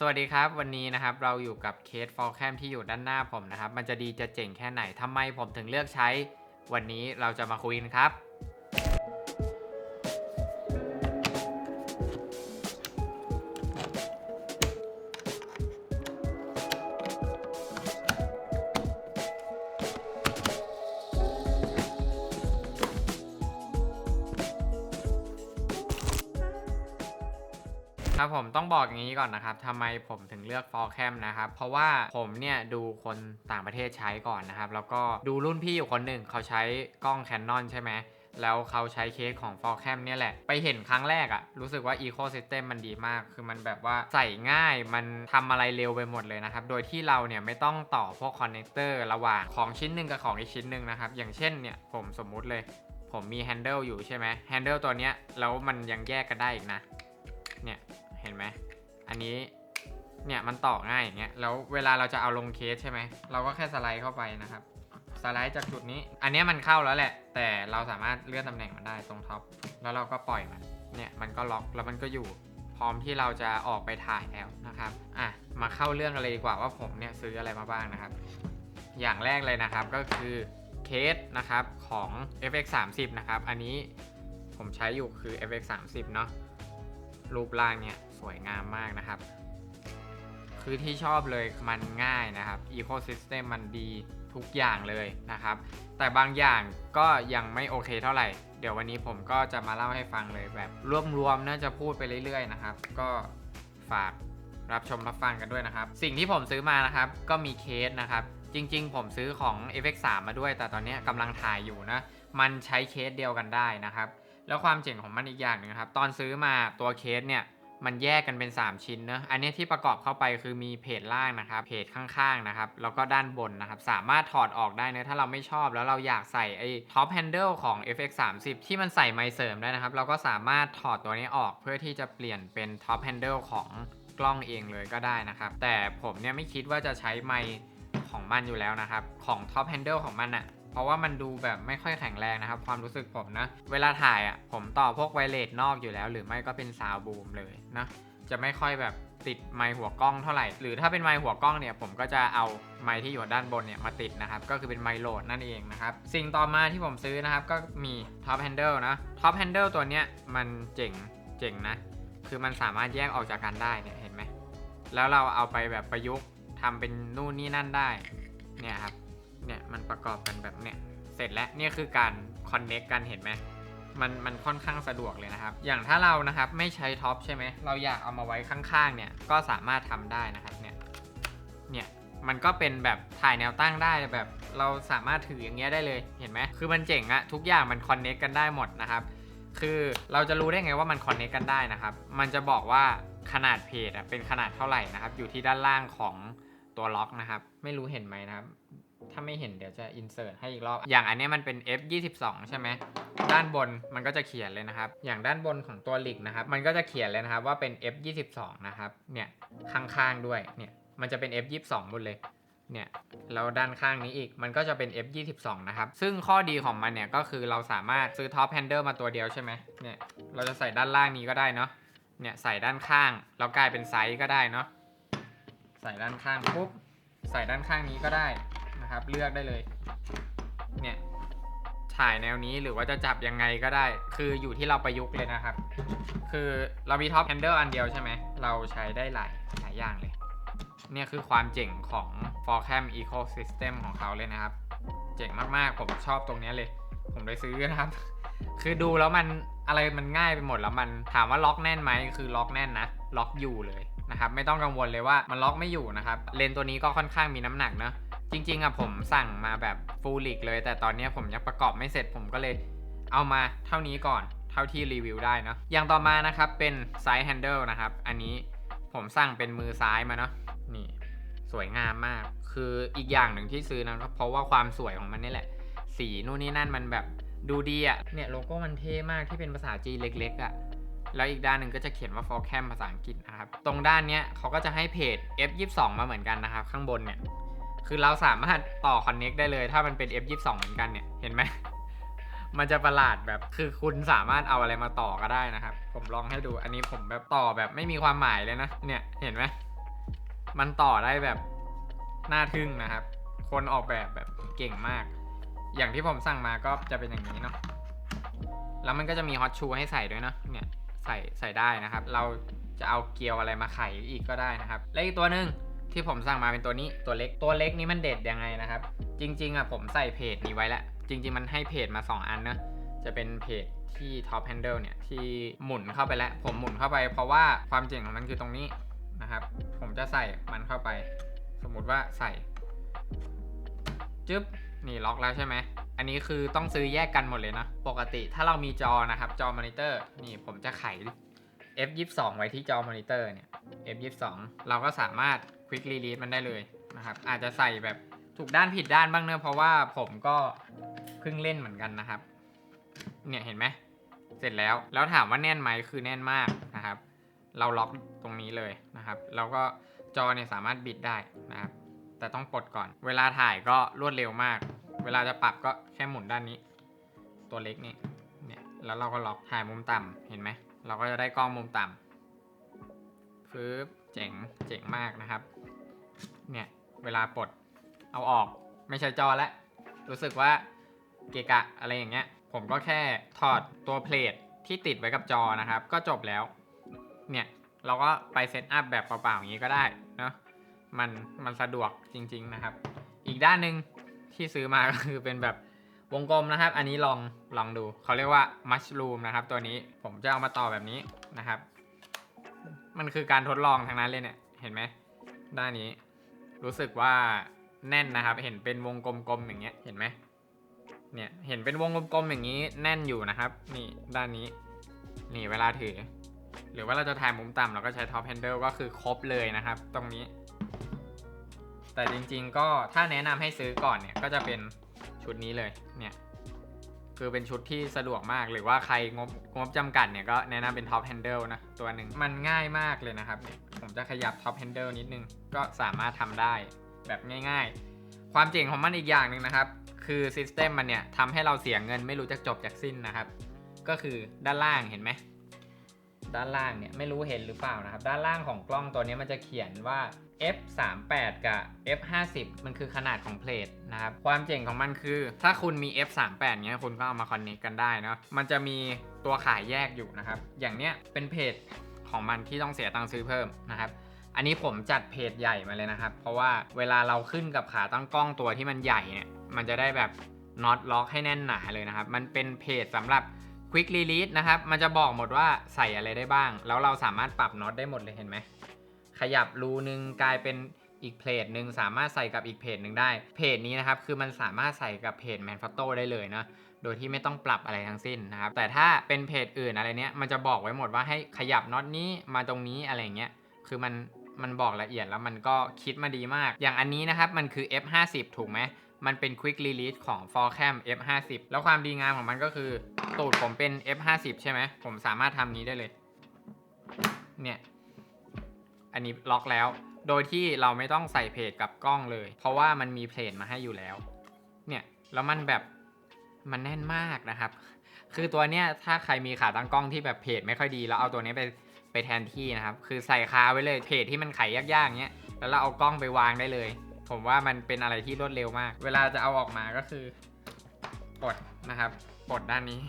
สวัสดีครับวันนี้นะครับเราอยู่กับเคสฟอลแคมที่อยู่ด้านหน้าผมนะครับ มันจะดีจะเจ๋งแค่ไหนทำไมผมถึงเลือกใช้ วันนี้เราจะมาคุยกันครับ ครับผมต้องบอกอย่างนี้ก่อนนะครับทำไมผมถึงเลือก f o r c a m นะครับ เพราะว่าผมเนี่ยดูคนต่างประเทศใช้ก่อนนะครับ แล้วก็ดูรุ่นพี่อยู่คนหนึ่งเขาใช้กล้อง Canon ใช่ไหมแล้วเขาใช้เคสของ f o r c a m เนี่ยแหละ ไปเห็นครั้งแรกอะรู้สึกว่า Ecosystem มันดีมาก คือมันแบบว่าใส่ง่ายมันทำอะไรเร็วไปหมดเลยนะครับ โดยที่เราเนี่ยไม่ต้องต่อพวกคอนเนคเตอร์ระหว่างของชิ้นหนึ่งกับของอีกชิ้นหนึ่งนะครับ อย่างเช่นเนี่ยผมสมมุติเลย ผมมีแฮนเดิลอยู่ใช่ไหมแฮนเดิลตัวเนี้ยแล้วมันยังแยกกันได้อีกนะเนี่ย เห็นไหมอันนี้เนี่ยมันต่อง่ายอย่างเงี้ยแล้วเวลาเราจะเอาลงเคสใช่ไหมเราก็แค่สไลด์เข้าไปนะครับสไลด์จากจุดนี้ อันนี้มันเข้าแล้วแหละ แต่เราสามารถเลื่อนตำแหน่งมันได้ตรงท็อปแล้วเราก็ปล่อยมันเนี่ยมันก็ล็อกแล้วมันก็อยู่ พร้อมที่เราจะออกไปถ่ายแล้วนะครับอะมาเข้าเรื่องกันเลยดีกว่าว่าผมเนี่ยซื้ออะไรมาบ้างนะครับ อย่างแรกเลยนะครับก็คือเคสนะครับของ FX 3 0นะครับอันนี้ผมใช้อยู่คือ FX 3 0เนาะรูปร่างเนี่ย สวยงามมากนะครับ คือที่ชอบเลยมันง่ายนะครับ Ecosystem มันดีทุกอย่างเลยนะครับ แต่บางอย่างก็ยังไม่โอเคเท่าไหร่ เดี๋ยววันนี้ผมก็จะมาเล่าให้ฟังเลยแบบรวมๆน่าจะพูดไปเรื่อยๆนะครับ ก็ฝากรับชมรับฟังกันด้วยนะครับ สิ่งที่ผมซื้อมานะครับก็มีเคสนะครับ จริงๆ ผมซื้อของ FX3 มาด้วย แต่ตอนนี้กำลังถ่ายอยู่นะ มันใช้เคสเดียวกันได้นะครับ แล้วความเจ๋งของมันอีกอย่างหนึงครับ ตอนซื้อมาตัวเคสเนี่ย มันแยกกันเป็น 3 ชิ้นเนอะอันนี้ที่ประกอบเข้าไปคือมีเพจล่างนะครับ เพจข้างๆนะครับ แล้วก็ด้านบนนะครับ สามารถถอดออกได้เนะถ้าเราไม่ชอบแล้วเราอยากใส่ไอ้ท็อปแฮนเดิลของ FX 3 0ที่มันใส่ไมค์เสริมได้นะครับ เราก็สามารถถอดตัวนี้ออกเพื่อที่จะเปลี่ยนเป็นท็อปแฮนเดิลของกล้องเองเลยก็ได้นะครับ แต่ผมเนี่ยไม่คิดว่าจะใช้ไม์ของมันอยู่แล้วนะครับ ของท็อปแฮนเดิลของมันอะ ราะว่ามันดูแบบไม่ค่อยแข็งแรงนะครับ ความรู้สึกผมนะ เวลาถ่ายอะผมต่อพวกไวเลสนอกอยู่แล้ว หรือไม่ก็เป็นซาวบูมเลยนะจะไม่ค่อยแบบติดไมค์หัวกล้องเท่าไหร่ หรือถ้าเป็นไมค์หัวกล้องเนี่ยผมก็จะเอาไมค์ที่อยู่ด้านบนเนี่ยมาติดนะครับ ก็คือเป็นไมค์โหลดนั่นเองนะครับ สิ่งต่อมาที่ผมซื้อนะครับ ก็มีท็อปแฮนเดิลนะท็อปแฮนเดิลตัวเนี้ยมันเจ๋งเจ๋งนะ คือมันสามารถแยกออกจากกันได้เนี่ยเห็นไหมแล้วเราเอาไปแบบประยุกต์ทำเป็นนู่นนี่นั่นได้เนี่ยครับ เนี่ยมันประกอบกันแบบเนี่ยเสร็จแล้วเนี่ยคือการคอนเน็กกันเห็นไหมมันมันค่อนข้างสะดวกเลยนะครับ อย่างถ้าเรานะครับไม่ใช้ท็อปใช่ไหมเราอยากเอามาไว้ข้างๆเนี่ยก็สามารถทำได้นะครับเนี่ยเนี่ยมันก็เป็นแบบถ่ายแนวตั้งได้แบบ เราสามารถถืออย่างเงี้ยได้เลยเห็นไหมคือมันเจ๋งอะทุกอย่างมันคอนเน็กกันได้หมดนะครับคือเราจะรู้ได้ไงว่ามันคอนเน็กกันได้นะครับ มันจะบอกว่าขนาดเพจอะเป็นขนาดเท่าไหร่นะครับ อยู่ที่ด้านล่างของตัวล็อกนะครับ ไม่รู้เห็นไหมนะครับ ถ้าไม่เห็นเดี๋ยวจะ insert ให้อีกรอบ อย่างอันนี้มันเป็น F 22ใช่ไหม ด้านบนมันก็จะเขียนเลยนะครับ อย่างด้านบนของตัวหลิกนะครับ มันก็จะเขียนเลยนะครับว่าเป็น F 22นะครับ เนี่ยข้างๆด้วย เนี่ยมันจะเป็น F 22หมดเลย เนี่ยแล้วด้านข้างนี้อีก มันก็จะเป็น F 22นะครับ ซึ่งข้อดีของมันเนี่ยก็คือเราสามารถซื้อท็อปแฮนเดิลมาตัวเดียวใช่ไหมเนี่ย เราจะใส่ด้านล่างนี้ก็ได้เนาะ เนี่ยใส่ด้านข้างแล้วกลายเป็นไซส์ก็ได้เนาะ ใส่ด้านข้างปุ๊บ ใส่ด้านข้างนี้ก็ได้ นะครับ เลือกได้เลย เนี่ยถ่ายแนวนี้หรือว่าจะจับยังไงก็ได้ คืออยู่ที่เราประยุกต์เลยนะครับ คือเรามีท็อปแฮนเดิลอันเดียวใช่ไหม เราใช้ได้หลายหลายอย่างเลย เนี่ยคือความเจ๋งของ f o r c a m Ecosystem ของเขาเลยนะครับ เจ๋งมากๆ ผมชอบตรงนี้เลย ผมเลยซื้อนะครับ คือดูแล้วมันอะไรมันง่ายไปหมดแล้วมันถามว่าล็อกแน่นไหมคือล็อกแน่นนะ ล็อกอยู่เลยนะครับ ไม่ต้องกังวลเลยว่ามันล็อกไม่อยู่นะครับ เลนตัวนี้ก็ค่อนข้างมีน้ำหนักเนอะ จริงๆอะผมสั่งมาแบบฟูลิกเลย แต่ตอนนี้ผมยังประกอบไม่เสร็จผมก็เลยเอามาเท่านี้ก่อน เท่าที่รีวิวได้เนอะอย่างต่อมานะครับเป็นไซส์แฮนเดิลนะครับ อันนี้ผมสั่งเป็นมือซ้ายมาเนาะนี่สวยงามมาก คืออีกอย่างหนึ่งที่ซื้อนะครับเพราะว่าความสวยของมันนี่แหละ สีนู่นนี่นั่นมันแบบดูดีอะ่ะเนี่ยโลโก้มันเท่มากที่เป็นภาษาจีนเล็กๆอะ่ะแล้วอีกด้านหนึ่งก็จะเขียนว่า for cam ภาษาอังกฤษนะครับ ตรงด้านเนี้ยเขาก็จะให้เพจ F22 มาเหมือนกันนะครับ ข้างบนเนี่ย คือเราสามารถต่อ connect ได้เลย ถ้ามันเป็น F22 เหมือนกันเนี่ย เห็นไหม มันจะประหลาดแบบ คือคุณสามารถเอาอะไรมาต่อก็ได้นะครับ ผมลองให้ดู อันนี้ผมแบบต่อแบบไม่มีความหมายเลยนะ เนี่ย เห็นไหม มันต่อได้แบบน่าทึ่งนะครับ คนออกแบบแบบเก่งมาก อย่างที่ผมสั่งมาก็จะเป็นอย่างนี้เนาะ แล้วมันก็จะมีฮอตชูให้ใส่ด้วยเนาะ เนี่ย ใส่ใส่ได้นะครับ เราจะเอาเกลียวอะไรมาไขอีกก็ได้นะครับ และอีกตัวหนึ่ง ที่ผมสั่งมาเป็นตัวนี้ตัวเล็กตัวเล็กนี้มันเด็ดยังไงนะครับ จริง ๆอะผมใส่เพจนี้ไว้แล้วจริง ๆ มันให้เพจมา 2 อันเนะจะเป็นเพจที่ Top Handle เนี่ยที่หมุนเข้าไปแล้ว ผมหมุนเข้าไปเพราะว่าความเจ๋งของมันคือตรงนี้นะครับ ผมจะใส่มันเข้าไป สมมุติว่าใส่จึ๊บนี่ล็อกแล้วใช่ไหมอันนี้คือต้องซื้อแยกกันหมดเลยนะ ปกติถ้าเรามีจอนะครับจอมอนิเตอร์นี่ผมจะไข F22 ไว้ที่จอมอนิเตอร์เนี่ย F22 เราก็สามารถ Quick Release มันได้เลยนะครับ อาจจะใส่แบบถูกด้านผิดด้านบ้างเนอะเพราะว่าผมก็เพิ่งเล่นเหมือนกันนะครับ เนี่ยเห็นไหมเสร็จแล้วแล้วถามว่าแน่นไหมคือแน่นมากนะครับ เราล็อกตรงนี้เลยนะครับแล้วก็จอเนี่ยสามารถบิดได้นะครับ แต่ต้องปลดก่อน เวลาถ่ายก็รวดเร็วมาก เวลาจะปรับก็แค่หมุนด้านนี้ ตัวเล็กนี่เนี่ยแล้วเราก็ล็อกถ่ายมุมต่ำเห็นไหมเราก็จะได้กล้องมุมต่ำฟืบเจ๋งเจ๋งมากนะครับ เนี่ย เวลาปลดเอาออกไม่ใช่จอแล้วรู้สึกว่าเกะกะอะไรอย่างเงี้ย ผมก็แค่ถอดตัวเพลทที่ติดไว้กับจอนะครับ ก็จบแล้ว เนี่ย เราก็ไปเซตอัพแบบเปล่าๆอย่างนี้ก็ได้เนาะมันมันสะดวกจริง ๆนะครับ อีกด้านหนึ่งที่ซื้อมาก็คือเป็นแบบวงกลมนะครับ อันนี้ลองลองดูเขาเรียกว่ามัชลูมนะครับ ตัวนี้ผมจะเอามาต่อแบบนี้นะครับ มันคือการทดลองทั้งนั้นเลยเนี่ย เห็นไหมด้านนี้ รู้สึกว่าแน่นนะครับ เห็นเป็นวงกลมๆอย่างเงี้ย เห็นไหมเนี่ย เห็นเป็นวงกลมๆอย่างนี้แน่นอยู่นะครับ นี่ด้านนี้ นี่เวลาถือ หรือว่าเราจะถ่ายมุมต่ำเราก็ใช้ท็อปแฮนเดิลก็คือครบเลยนะครับ ตรงนี้ แต่จริงๆก็ถ้าแนะนำให้ซื้อก่อนเนี่ยก็จะเป็นชุดนี้เลย เนี่ย คือเป็นชุดที่สะดวกมากหรือว่าใครงบงบจำกัดเนี่ยก็แนะนำเป็นท็อปแฮนเดิลนะตัวหนึ่งมันง่ายมากเลยนะครับผมจะขยับท็อปแฮนเดิลนิดนึง ก็สามารถทำได้แบบง่าย ๆ ความเจ๋งของมันอีกอย่างหนึ่งนะครับ คือซิสเต็มมันเนี่ยทำให้เราเสียเงินไม่รู้จะจบจากสิ้นนะครับ ก็คือด้านล่างเห็นไหมด้านล่างเนี่ยไม่รู้เห็นหรือเปล่านะครับ ด้านล่างของกล้องตัวนี้มันจะเขียนว่า f38 กับ f50 มันคือขนาดของเพลทนะครับ ความเจ๋งของมันคือ ถ้าคุณมี f38 เนี้ยคุณก็เอามาคอนเนคกันได้เนาะมันจะมีตัวขายแยกอยู่นะครับ อย่างเนี้ยเป็นเพจของมันที่ต้องเสียตังค์ซื้อเพิ่มนะครับ อันนี้ผมจัดเพจใหญ่มาเลยนะครับ เพราะว่าเวลาเราขึ้นกับขาตั้งกล้องตัวที่มันใหญ่เนี่ยมันจะได้แบบน็อตล็อกให้แน่นหนาเลยนะครับ มันเป็นเพจสำหรับ Quick Release นะครับ มันจะบอกหมดว่าใส่อะไรได้บ้าง แล้วเราสามารถปรับน็อตได้หมดเลยเห็นไหม ขยับรูนึงกลายเป็นอีกเพจหนึ่งสามารถใส่กับอีกเพจหนึ่งได้ เพจนี้นะครับคือมันสามารถใส่กับเพจ m a n f o t o ได้เลยนะโดยที่ไม่ต้องปรับอะไรทั้งสิ้นนะครับ แต่ถ้าเป็นเพจอื่นอะไรเนี้ยมันจะบอกไว้หมดว่าให้ขยับน็อตนี้มาตรงนี้อะไรเงี้ย คือมันมันบอกละเอียดแล้วมันก็คิดมาดีมาก อย่างอันนี้นะครับ มันคือ F50 ถูกไหม มันเป็น Quick Release ของ f o r c a m F50 แล้วความดีงามของมันก็คือตูดผมเป็น F50 ใช่ไหม ผมสามารถทำนี้ได้เลย เนี่ย อันนี้ล็อกแล้ว โดยที่เราไม่ต้องใส่เพจกับกล้องเลย เพราะว่ามันมีเพจมาให้อยู่แล้ว เนี่ยแล้วมันแบบมันแน่นมากนะครับ คือตัวเนี้ยถ้าใครมีขาตั้งกล้องที่แบบเพจไม่ค่อยดีแล้วเอาตัวนี้ไปไปแทนที่นะครับ คือใส่คาไว้เลยเพจที่มันไขยากๆอย่างเงี้ย แล้วเราเอากล้องไปวางได้เลย ผมว่ามันเป็นอะไรที่รวดเร็วมาก เวลาจะเอาออกมาก็คือปดนะครับปดด้านนี้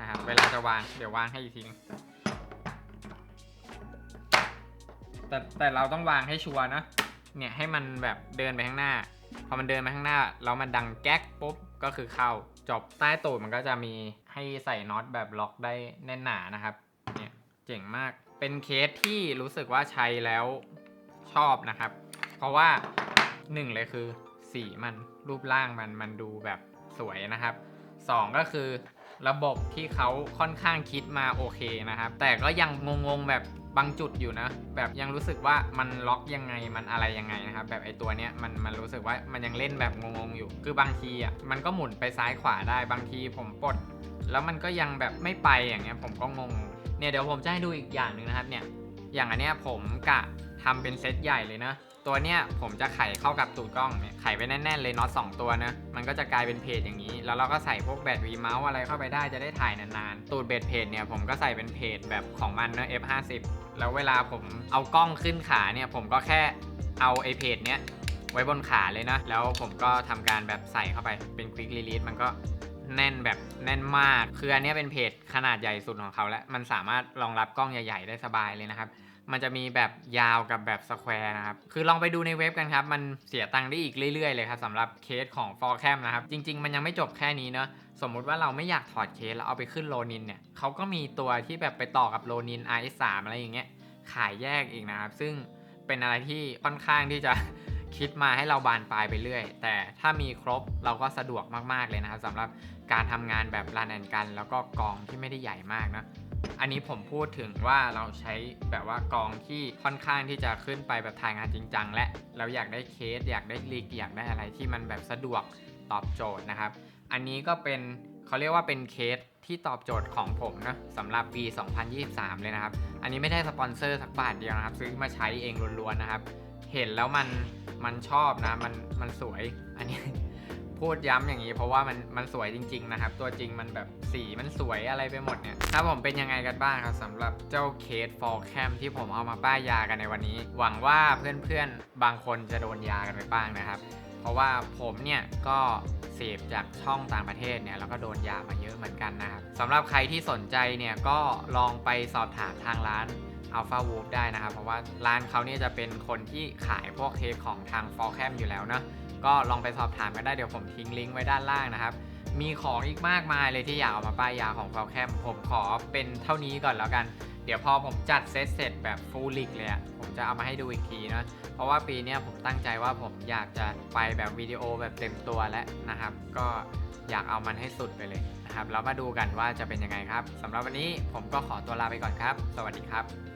นะครับ เวลาจะวางเดี๋ยววางให้อีกทีนึง แต่แต่เราต้องวางให้ชัวร์นะ เนี่ยให้มันแบบเดินไปข้างหน้า พอมันเดินไปข้างหน้าแล้วมันดังแก๊กปุ๊บก็คือเข้าจบใต้ตูดมันก็จะมีให้ใส่น็อตแบบล็อกได้แน่นหนานะครับ เนี่ยเจ๋งมาก เป็นเคสที่รู้สึกว่าใช้แล้วชอบนะครับ เพราะว่าหนึ่งเลยคือสีมันรูปร่างมันมันดูแบบสวยนะครับสองก็คือระบบที่เขาค่อนข้างคิดมาโอเคนะครับ แต่ก็ยังงงๆแบบ บางจุดอยู่นะ แบบยังรู้สึกว่ามันล็อกยังไงมันอะไรยังไงนะครับแบบไอตัวเนี้ยมันมันรู้สึกว่ามันยังเล่นแบบงงๆอยู่ คือบางทีอะมันก็หมุนไปซ้ายขวาได้บางทีผมปลดแล้วมันก็ยังแบบไม่ไปอย่างเงี้ยผมก็งงเนี่ยเดี๋ยวผมจะให้ดูอีกอย่างหนึ่งนะครับเนี่ยอย่างอันเนี้ยผมกะทำเป็นเซตใหญ่เลยนะ ตัวเนี้ยผมจะไขเข้ากับตูดกล้องเนี่ยไขไว้แน่นๆเลยน็อตสองตัวนะมันก็จะกลายเป็นเพจอย่างนี้ แล้วเราก็ใส่พวกแบตวีเมาส์อะไรเข้าไปได้จะได้ถ่ายนานๆตูดเบสเพจเนี่ยผมก็ใส่เป็นเพจแบบของมันเนอะ F50 แล้วเวลาผมเอากล้องขึ้นขาเนี่ยผมก็แค่เอาไอเพจเนี้ยไว้บนขาเลยนะ แล้วผมก็ทำการแบบใส่เข้าไปเป็นควิกรีลีสมันก็แน่นแบบแน่นมาก คืออันเนี้ยเป็นเพจขนาดใหญ่สุดของเขาแล้ว มันสามารถรองรับกล้องใหญ่ ๆ ได้สบายเลยนะครับ มันจะมีแบบยาวกับแบบสแควร์นะครับ คือลองไปดูในเว็บกันครับ มันเสียตังค์ได้อีกเรื่อยๆเลยครับสำหรับเคสของ f o r c a m นะครับ จริง ๆ มันยังไม่จบแค่นี้เนอะสมมุติว่าเราไม่อยากถอดเคสแล้วเอาไปขึ้นโลนินเนี่ยเขาก็มีตัวที่แบบไปต่อกับโลนิน RS3 อะไรอย่างเงี้ยขายแยกอีกนะครับ ซึ่งเป็นอะไรที่ค่อนข้างที่จะคิดมาให้เราบานปลายไปเรื่อย แต่ถ้ามีครบเราก็สะดวกมากๆเลยนะครับสำหรับการทำงานแบบรันแอนกัน แล้วก็กองที่ไม่ได้ใหญ่มากนะ อันนี้ผมพูดถึงว่าเราใช้แบบว่ากองที่ค่อนข้างที่จะขึ้นไปแบบถ่ายงานจริงจังและเราอยากได้เคส อยากได้ลีกอยากได้อะไรที่มันแบบสะดวกตอบโจทย์นะครับ อันนี้ก็เป็นเขาเรียกว่าเป็นเคสที่ตอบโจทย์ของผมนะสำหรับปี 2023 เลยนะครับ อันนี้ไม่ได้สปอนเซอร์สักบาทเดียวนะครับ ซื้อมาใช้เองล้วนๆนะครับ เห็นแล้วมันมันชอบนะมันมันสวยอันนี้ พูดย้ำอย่างนี้เพราะว่ามันมันสวยจริง ๆ นะครับ ตัวจริงมันแบบสีมันสวยอะไรไปหมดเนี่ยถ้าผมเป็นยังไงกันบ้างครับสำหรับเจ้าเคส for cam ที่ผมเอามาป้ายยากันในวันนี้ หวังว่าเพื่อนๆบางคนจะโดนยากันไปบ้างนะครับ เพราะว่าผมเนี่ยก็เสพจากช่องต่างประเทศเนี่ยแล้วก็โดนยามาเยอะเหมือนกันนะครับสำหรับใครที่สนใจเนี่ยก็ลองไปสอบถามทางร้าน Alpha w o o f ได้นะครับ เพราะว่าร้านเขาเนี่ยจะเป็นคนที่ขายพวกเคสของทาง f o r c a m อยู่แล้วเนอะก็ลองไปสอบถามกันได้เดี๋ยวผมทิ้งลิงก์ไว้ด้านล่างนะครับ มีของอีกมากมายเลยที่อยากเอามาป้ายยาของ f o r c a m ผมขอเป็นเท่านี้ก่อนแล้วกัน เดี๋ยวพอผมจัดเซตเสร็จแบบฟูลลิกเลยผมจะเอามาให้ดูอีกทีนะเพราะว่าปีนี้ผมตั้งใจว่าผมอยากจะไปแบบวิดีโอแบบเต็มตัวแล้วนะครับ ก็อยากเอามันให้สุดไปเลยนะครับแล้วมาดูกันว่าจะเป็นยังไงครับสำหรับวันนี้ผมก็ขอตัวลาไปก่อนครับ สวัสดีครับ